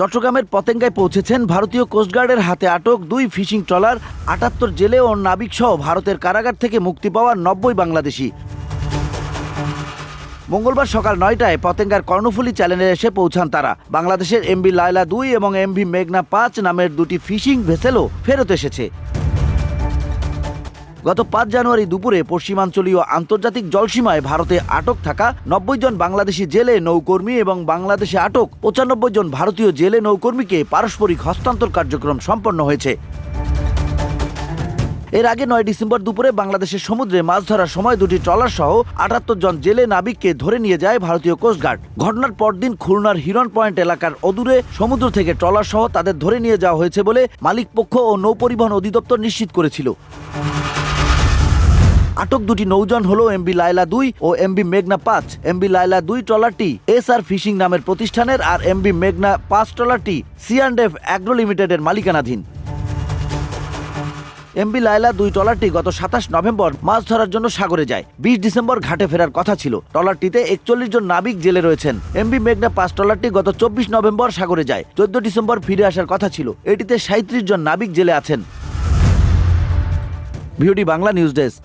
চট্টগ্রামের পতেঙ্গায় পৌঁছেছেন ভারতীয় কোস্টগার্ডের হাতে আটক দুই ফিশিং ট্রলার, আটাত্তর জেলে ও নাবিক সহ ভারতের কারাগার থেকে মুক্তি পাওয়া নব্বই বাংলাদেশি। মঙ্গলবার সকাল নয়টায় পতেঙ্গার কর্ণফুলী চ্যানেলে এসে পৌঁছান তারা। বাংলাদেশের এমবি লায়লা দুই এবং এমভি মেঘনা পাঁচ নামের দুটি ফিশিং ভেসেলও ফেরত এসেছে। গত পাঁচ জানুয়ারি দুপুরে পশ্চিমাঞ্চলীয় আন্তর্জাতিক জলসীমায় ভারতে আটক থাকা নব্বই জন বাংলাদেশি জেলে নৌকর্মী এবং বাংলাদেশে আটক পঁচানব্বই জন ভারতীয় জেলে নৌকর্মীকে পারস্পরিক হস্তান্তর কার্যক্রম সম্পন্ন হয়েছে। এর আগে নয় ডিসেম্বর দুপুরে বাংলাদেশের সমুদ্রে মাছ ধরার সময় দুটি ট্রলার সহ আটাত্তর জন জেলে নাবিককে ধরে নিয়ে যায় ভারতীয় কোস্টগার্ড ঘটনার পরদিন খুলনার হিরন পয়েন্ট এলাকার অদূরে সমুদ্র থেকে ট্রলার সহ তাদের ধরে নিয়ে যাওয়া হয়েছে বলে মালিকপক্ষ ও নৌপরিবহন অধিদপ্তর নিশ্চিত করেছিল। আটক দুটি নৌযান হলো এমবি লায়লা দুই ও এমবি মেঘনা পাঁচ। এমবি লায়লা দুই ট্রলারটি এস আর ফিশিং নামের প্রতিষ্ঠানের আর এমবি মেঘনা পাঁচ ট্রলারটি সি অ্যান্ড এফ অ্যাগ্রো লিমিটেডের মালিকানাধীন। এমবি লায়লা দুই ট্রলারটি গত সাতাশ নভেম্বর মাছ ধরার জন্য সাগরে যায়। বিশ ডিসেম্বর ঘাটে ফেরার কথা ছিল। ট্রলারটিতে একচল্লিশ জন নাবিক জেলে রয়েছেন। এমবি মেঘনা পাঁচ ট্রলারটি গত চব্বিশ নভেম্বর সাগরে যায়। চোদ্দ ডিসেম্বর ফিরে আসার কথা ছিল। এটিতে সাঁত্রিশ জন নাবিক জেলে আছেন। V O D Bangla news desk.